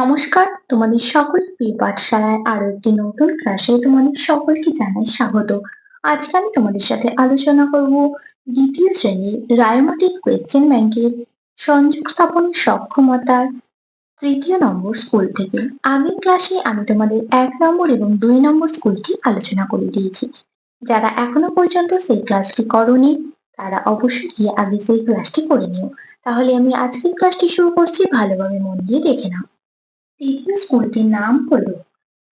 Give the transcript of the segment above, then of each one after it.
নমস্কার, তোমাদের সকল প্রিয় পাঠশালায় আরও একটি নতুন ক্লাসে তোমাদের সকলকে জানাই স্বাগত। আজকে আমি তোমাদের সাথে আলোচনা করব দ্বিতীয় শ্রেণির রায়মাটিক কোয়েশ্চেন ব্যাংকের সংযোগ স্থাপনের সক্ষমতার তৃতীয় নম্বর স্কুল থেকে। আগের ক্লাসে আমি তোমাদের এক নম্বর এবং দুই নম্বর স্কুলটি আলোচনা করে দিয়েছি। যারা এখনও পর্যন্ত সেই ক্লাসটি করনি, তারা অবশ্যই গিয়ে আগে সেই ক্লাসটি করে নিও। তাহলে আমি আজকের ক্লাসটি শুরু করছি, ভালোভাবে মন দিয়ে দেখে নাও। তৃতীয় স্কুলটির নাম হল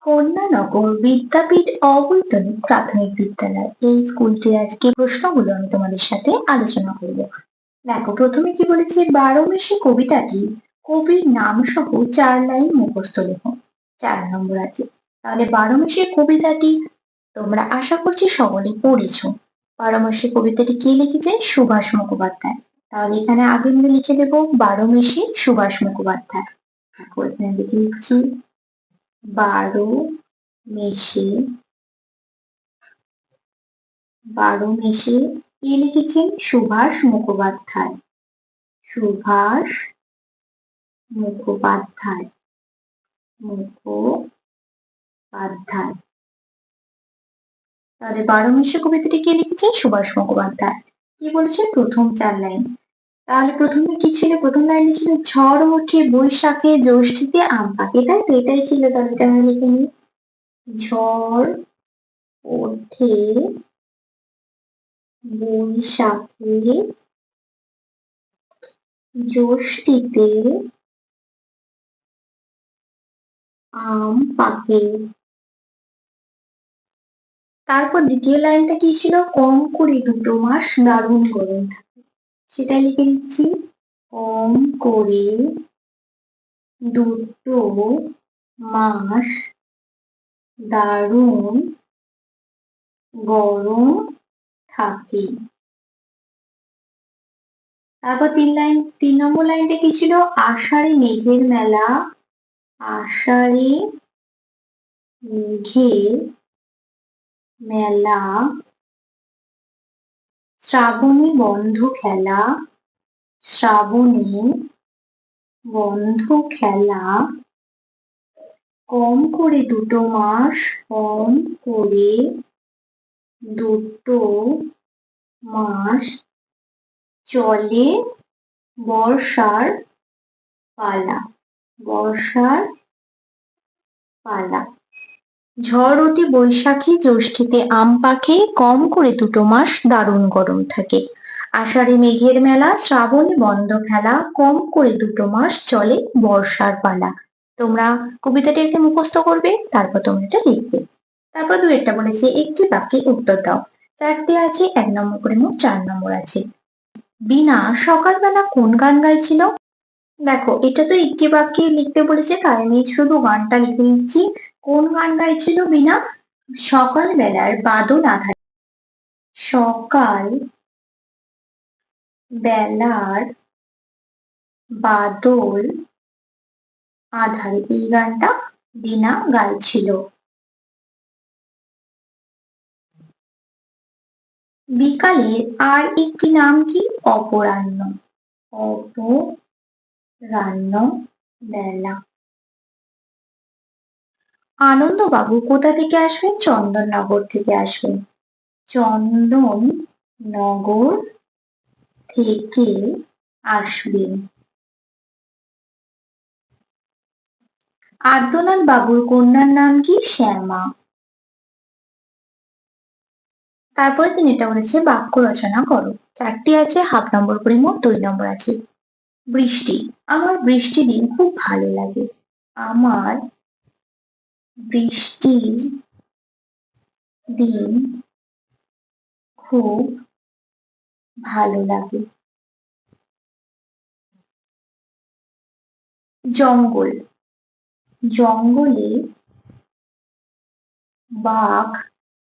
কন্যানগর বিদ্যাপীঠ অবৈতনিক প্রাথমিক বিদ্যালয়। এই স্কুলটি আজকে প্রশ্নগুলো আমি তোমাদের সাথে আলোচনা করব। দেখো, প্রথমে কি বলেছে? বারো মেশে কবিতাটি কবির নাম সহ চার লাইন মুখস্থ লেখো। চার নম্বর আছে। তাহলে বারো মেশে কবিতাটি তোমরা আশা করছি সকলে পড়েছ। বারো মাসে কবিতাটি কে লিখেছেন সুভাষ মুখোপাধ্যায়। তাহলে এখানে আগে লিখে দেবো, বারো মেশে সুভাষ মুখোপাধ্যায়। এখানে দিচ্ছি বারো মেশে বারো মেশে কে লিখেছেন? সুভাষ মুখোপাধ্যায়। সুভাষ মুখোপাধ্যায়। মুখোপাধ্যায়। তাহলে বারো মেশে কবিতাটি কে লিখেছেন? সুভাষ মুখোপাধ্যায়। কি বলেছে প্রথম চার লাইন। তাহলে প্রথমে কি ছিল প্রথম লাইনে ছিল ঝড় ওঠে বৈশাখে জ্যৈষ্ঠীতে আম পাকে, তাই তো? এটাই ছিল তাহলে এটা আমি লিখে নিই। ঝড় ওঠে বৈশাখে জ্যৈষ্ঠীতে আম পাকে। তারপর দ্বিতীয় লাইনটা কি ছিল? কম করে দুটো মাস দারুণ গরম থাকে। সেটা লিখে দিচ্ছি কম করে। দুটো মাস দারুণ গরম থাকে। তারপর তিন লাইন, তিন নম্বর লাইনটা কি ছিল? আষাঢ়ে মেঘের মেলা। আষাঢ়ে মেঘের মেলা। শ্রাবণী বন্ধ খেলা, শ্রাবণী বন্ধ খেলা। কম করে দুটো মাস, কম করে দুটো মাস চলে বর্ষার পালা বর্ষার পালা। ঝড় ওঠে বৈশাখী জ্যৈষ্ঠীতে আম পাখে কম করে দুটো মাস দারুণ গরম থাকে। আষাঢ়ে মেঘের মেলা, শ্রাবণী বন্ধ খেলা, কম করে দুটো মাস চলে বর্ষার পালা। তোমরা কবিতাটি একটু মুখস্থ করবে, তারপর তোমরা এটা লিখবে। তারপর দু একটা বলেছে, একটি বাক্যে উত্তর দাও। চারটে আছে, এক নম্বর করে মোট চার নম্বর আছে। বিনা সকালবেলা কোন গান গাইছিল? দেখো, এটা তো একটি বাক্যে লিখতে বলেছে, তাই আমি শুধু গানটা লিখে নিচ্ছি। কোন গান গাইছিল বিনা? সকাল বেলার বাদল আধার। সকাল বেলার বাদল আধারে এই গানটা বিনা গাইছিল। বিকালে আর একটি নাম কি? অপরাহ্ন। অপরাহ্ন বেলা। আনন্দবাবু কোথা থেকে আসবেন? চন্দননগর থেকে আসবেন। চন্দননগর থেকে আসবেন। আদ্যনাথ বাবুর কন্যার নাম কি? শ্যামা। তারপরে তিনি এটা বলেছে, বাক্য রচনা করো। চারটি আছে, হাফ নম্বর করে মোট দুই নম্বর আছে। বৃষ্টি। আমার বৃষ্টি দিন খুব ভালো লাগে। আমার বৃষ্টির দিন খুব ভালো লাগে। জঙ্গল, জঙ্গলে বাঘ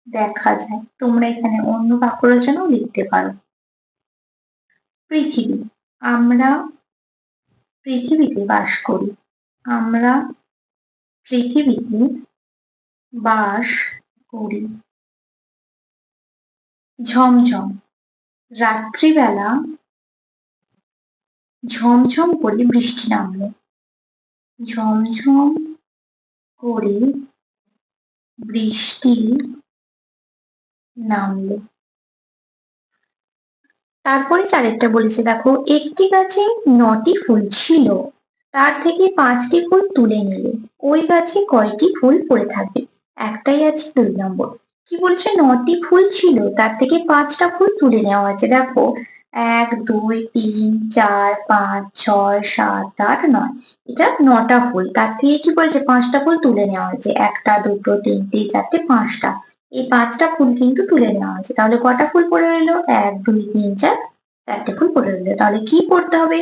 দেখা যায়। তোমরা এখানে অন্য বাক্য রচনাও লিখতে পারো। পৃথিবী, আমরা পৃথিবীতে বাস করি। আমরা পৃথিবীতে বাস করি। ঝমঝম, রাত্রিবেলা ঝমঝম করে বৃষ্টি নামলো। ঝমঝম করে বৃষ্টি নামলো। তারপরে চারেরটা বলেছে, দেখো, একটি গাছে নটি ফুল ছিল। তার থেকে পাঁচটি ফুল তুলে নিলে। ওই গাছে কয়টি ফুল পড়ে থাকবে একটাই আছে দুই নম্বর। কি বলছে? নটি ফুল ছিল, তার থেকে পাঁচটা ফুল তুলে নেওয়া আছে। দেখো, এক, দুই, তিন, চার, পাঁচ, ছয়, সাত, আট, নয়। এটা নটা ফুল। তার থেকে কি বলেছে? পাঁচটা ফুল তুলে নেওয়া হয়েছে। একটা, দুটো, তিনটে, চারটে, পাঁচটা। এই পাঁচটা ফুল কিন্তু তুলে নেওয়া হয়েছে। তাহলে কটা ফুল পড়ে রইল? এক, দুই, তিন, চার, চারটে ফুল পড়ে রইল। তাহলে কি করতে হবে?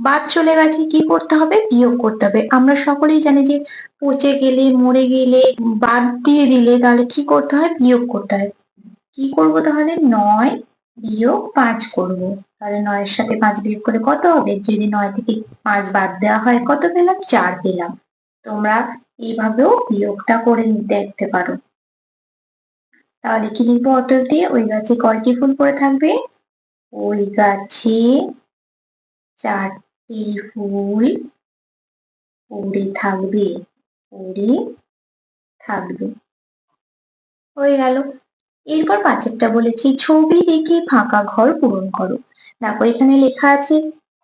বাদ চলে গেছে, কি করতে হবে? বিয়োগ করতে হবে। আমরা সকলেই জানি যে পচে গেলে, মরে গেলে বাদ দিয়ে দিলে তাহলে কি করতে হয়? বিয়োগ করতে হয়। কি করব তাহলে? নয় বিয়োগ পাঁচ করব। তাহলে নয়ের সাথে পাঁচ বিয়োগ করে কত হবে? যদি নয় থেকে পাঁচ বাদ দেওয়া হয়, কত পেলাম? চার পেলাম। তোমরা এইভাবেও বিয়োগটা করে দেখতে পারো। তাহলে কি লিখব অতএব দিয়ে? ওই গাছে কয়টি ফুল পড়ে থাকবে? ওই গাছে চারটি ফুল পড়ে থাকবে পড়ে থাকবে। হয়ে গেল। এরপর পাঁচেরটা বলেছি ছবি দেখে ফাঁকা ঘর পূরণ করো। দেখো, এখানে লেখা আছে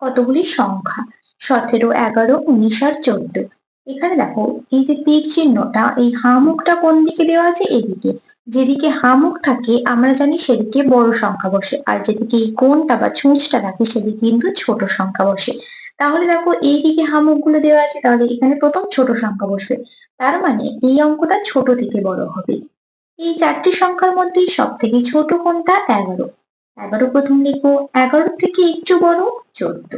কতগুলি সংখ্যা? সতেরো, এগারো, উনিশ আর চোদ্দ। এখানে দেখো, এই যে তীর চিহ্নটা, এই হামুকটা কোন দিকে দেওয়া আছে? এদিকে। যেদিকে হামুক থাকে, আমরা জানি সেদিকে বড় সংখ্যা বসে। আর যেদিকে এই কোনটা বা ছুঁচটা থাকে, সেদিকে কিন্তু ছোট সংখ্যা বসে। তাহলে দেখো এই দিকে হামুকগুলো দেওয়া আছে, তাহলে এখানে প্রথম ছোট সংখ্যা বসবে। তার মানে এই অঙ্কটা ছোট থেকে বড় হবে। এই চারটি সংখ্যার মধ্যে সব থেকে ছোট কোনটা? এগারো। এগারো প্রথম লিখব, এগারো থেকে একটু বড়, চোদ্দ।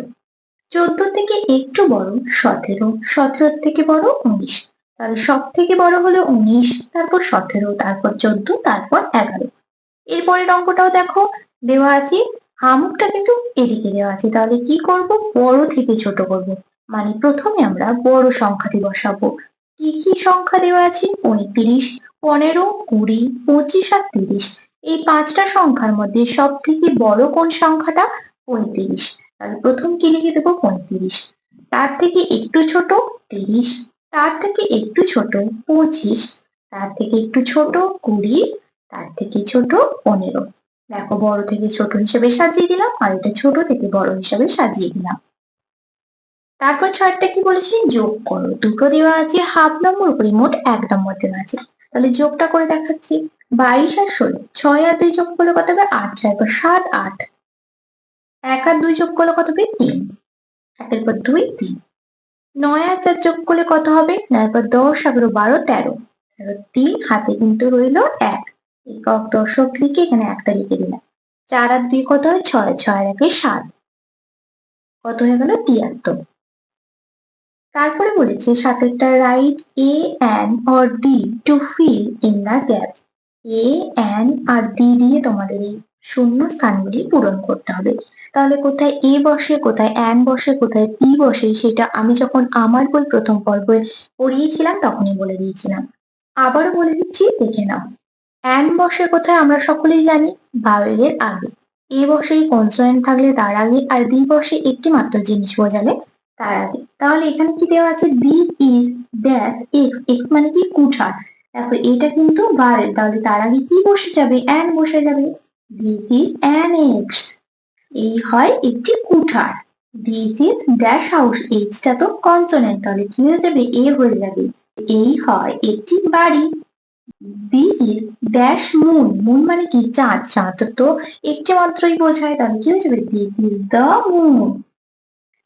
চোদ্দ থেকে একটু বড়, সতেরো। সতেরো থেকে বড়, উনিশ। তাহলে সব থেকে বড় হলো উনিশ, তারপর সতেরো, তারপর চোদ্দ, তারপর এগারো। এরপরের অঙ্কটাও দেখো, দেওয়া আছে হামুকটা কিন্তু এদিকে দেওয়া আছে। তাহলে কি করব? বড় থেকে ছোট করব। মানে প্রথমে আমরা বড় সংখ্যাটি বসাবো। কি কি সংখ্যা দেওয়া আছে? পঁয়ত্রিশ পনেরো, কুড়ি, পঁচিশ আর তিরিশ। এই পাঁচটা সংখ্যার মধ্যে সব থেকে বড় কোন সংখ্যাটা? পঁয়ত্রিশ তাহলে প্রথম কি লিখে দেবো? পঁয়ত্রিশ তার থেকে একটু ছোট, তিরিশ। তার থেকে একটু ছোট, পঁচিশ। তার থেকে একটু ছোট, কুড়ি। তার থেকে ছোট, পনেরো। দেখো বড় থেকে ছোট হিসেবে সাজিয়ে দিলাম, আর এটা ছোট থেকে বড় হিসেবে সাজিয়ে দিলাম। তারপর ছয়টা কি বলেছি? যোগ করো। দুটো দেওয়া আছে হাফ নম্বর উপরে, মোট এক নম্বর দেওয়া আছে। তাহলে যোগটা করে দেখাচ্ছি। বাইশ আর ষোলো, ছয় আর দুই যোগ করলে কত হবে? আট। ছয় পর সাত, আট। এক আর দুই যোগ করলে কত হবে? তিন। একের পর দুই, তিন। নয় আর চার যোগ করলে কত হবে? নয় পর দশ, এগারো, বারো, তেরো। তেরো তিন, হাতে কিন্তু রইল এক। একক দশক লিখে এখানে একটা লিখে দিলাম চার আর দুই কত হয়? ছয়। ছয় একে সাত। কত হয়ে গেল? তিয়াত্তর। তারপরে বলেছে সাতেরটা right a an or the to fill in the gaps a an R the দিয়ে তোমাদের এই শূন্য স্থানগুলি পূরণ করতে হবে। তাহলে কোথায় এ বসে, কোথায় অ্যান বসে, কোথায় ডি বসে, সেটা আমি যখন আমার বই প্রথম পর্বে পড়িয়েছিলাম, তখনই বলে দিয়েছিলাম। আবারও বলে দিচ্ছি, দেখে নাও। অ্যান বসে কোথায় আমরা সকলেই জানি ভাওয়েলের আগে। এ বসে কনসোনেন্ট থাকলে তার আগে আর ডি বসে একটি মাত্র জিনিস বোঝালে তার আগে। তাহলে এখানে কি দেওয়া আছে? The is dash X X মানে কি? কুঠার দেখো এটা কিন্তু ভারেল তাহলে তার আগে কি বসে যাবে? অ্যান বসে যাবে। দিস ইজ অ্যান এক্স এই হয় একটি কুঠার দিস ইজ ড্যাশ হাউস। এইচটা তো কনসোনেন্ট। তাহলে কি হয়ে যাবে? এ হয়ে যাবে। এই হয় একটি বাড়ি। ইজ ড্যাশ মুন মুন মানে কি? চাঁদ। চাঁদ তো একটি মাত্রই বোঝায়, তাহলে কি হয়ে যাবে? This is the moon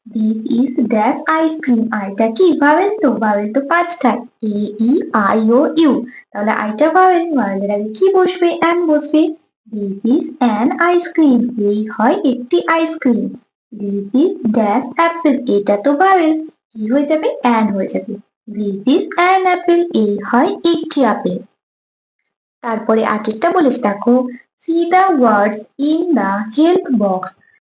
this is dash ice cream আইটা কি? ভাবেন তো ভাবেন তো পাঁচটায় এ ই আই ও ইউ তাহলে আইটা ভাবেন ভাবেলের আগে কি বসবে? অ্যান বসবে। দিস ইজ অ্যান আইসক্রিম এই হয় একটি ice cream this is dash apple এটা তো ভাবেন কি হয়ে যাবে? অ্যান হয়ে যাবে। দিস ইজ অ্যান অ্যাপেল এই হয় একটি আপেল তারপরে আটেরটা বলেছে দেখো see the words in the help box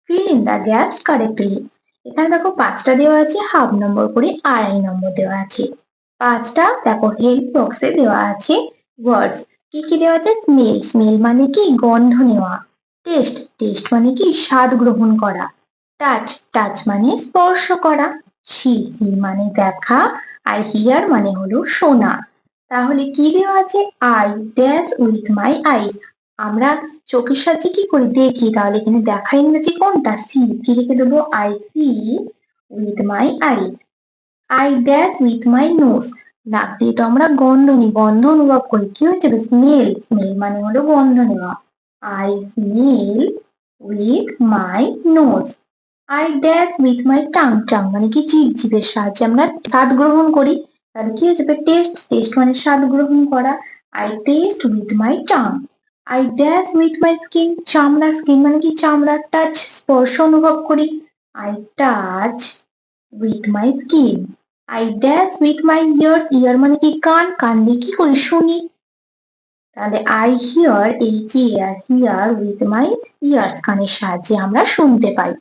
fill in the gaps correctly এখানে দেখো পাঁচটা দেওয়া আছে হাফ নম্বর করে আড়াই নম্বর দেওয়া আছে। পাঁচটা, দেখো হেল্প বক্সে দেওয়া আছে ওয়ার্ডস কি কি দেওয়া আছে? স্মেল স্মেল মানে কি? গন্ধ নেওয়া। টেস্ট টেস্ট মানে কি? স্বাদ গ্রহণ করা। টাচ টাচ মানে স্পর্শ করা। সি সি মানে দেখা। আর হিয়ার মানে হলো শোনা। তাহলে কি দেওয়া আছে? I dash with my eyes আমরা চোখের সাহায্যে কি করি? দেখি। তাহলে এখানে দেখা ইংরেজি কোনটা? সি কি লিখে দেবো? I see with my eyes I dash with my nose নাক দিয়ে তো আমরা গন্ধ নিই। গন্ধ অনুভব করি। কি হচ্ছে? স্মেল স্মেল মানে হলো গন্ধ নেওয়া। I smell with my nose I dash with my tongue tongue মানে কি? জিভ জিভের সাহায্যে আমরা স্বাদ গ্রহণ করি। তাহলে কি হচ্ছে টেস্ট টেস্ট মানে স্বাদ গ্রহণ করা। I taste with my tongue I dash with my skin চামড়া স্কিন মানে কি? চামড়া টাচ স্পর্শ অনুভব করি। I touch with my skin I dash with my ears ear মানে কি? কান। কান দিয়ে কি করি? শুনি। তাহলে আই হিয়ার এই যে হিয়ার উইথ মাই ইয়ার্স কানের সাহায্যে আমরা শুনতে পাই।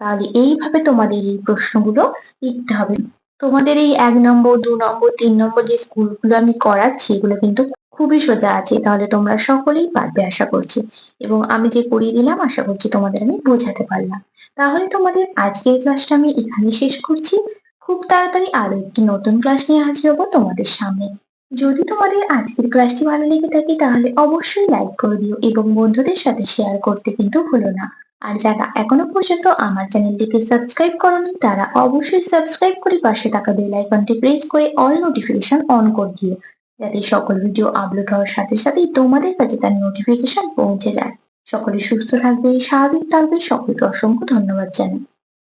তাহলে এইভাবে তোমাদের এই প্রশ্নগুলো লিখতে হবে। তোমাদের এই এক নম্বর, দু নম্বর, তিন নম্বর যে স্কুলগুলো আমি করাচ্ছি, এগুলো কিন্তু খুবই সোজা আছে, তাহলে তোমরা সকলেই পারবে আশা করছি। এবং আমি যে করিয়ে দিলাম, আশা করছি তোমাদের আমি বোঝাতে পারলাম। তাহলে তোমাদের আজকের ক্লাসটা আমি এখানে শেষ করছি। খুব তাড়াতাড়ি আরও একটি নতুন ক্লাস নিয়ে হাজির হব তোমাদের সামনে। যদি তোমাদের আজকের ক্লাসটি ভালো লেগে থাকে, তাহলে অবশ্যই লাইক করে দিও এবং বন্ধুদের সাথে শেয়ার করতে কিন্তু ভুলো না। আর যারা এখনও পর্যন্ত আমার চ্যানেলটিকে সাবস্ক্রাইব করনি, তারা অবশ্যই সাবস্ক্রাইব করে পাশে থাকা বেল আইকনটি প্রেস করে অল নোটিফিকেশন অন করে দিও, যাতে সকল ভিডিও আপলোড হওয়ার সাথে সাথেই তোমাদের কাছে তার নোটিফিকেশন পৌঁছে যায়। সকলে সুস্থ থাকবে, স্বাভাবিক থাকবে, সকলকে অসংখ্য ধন্যবাদ জানাই।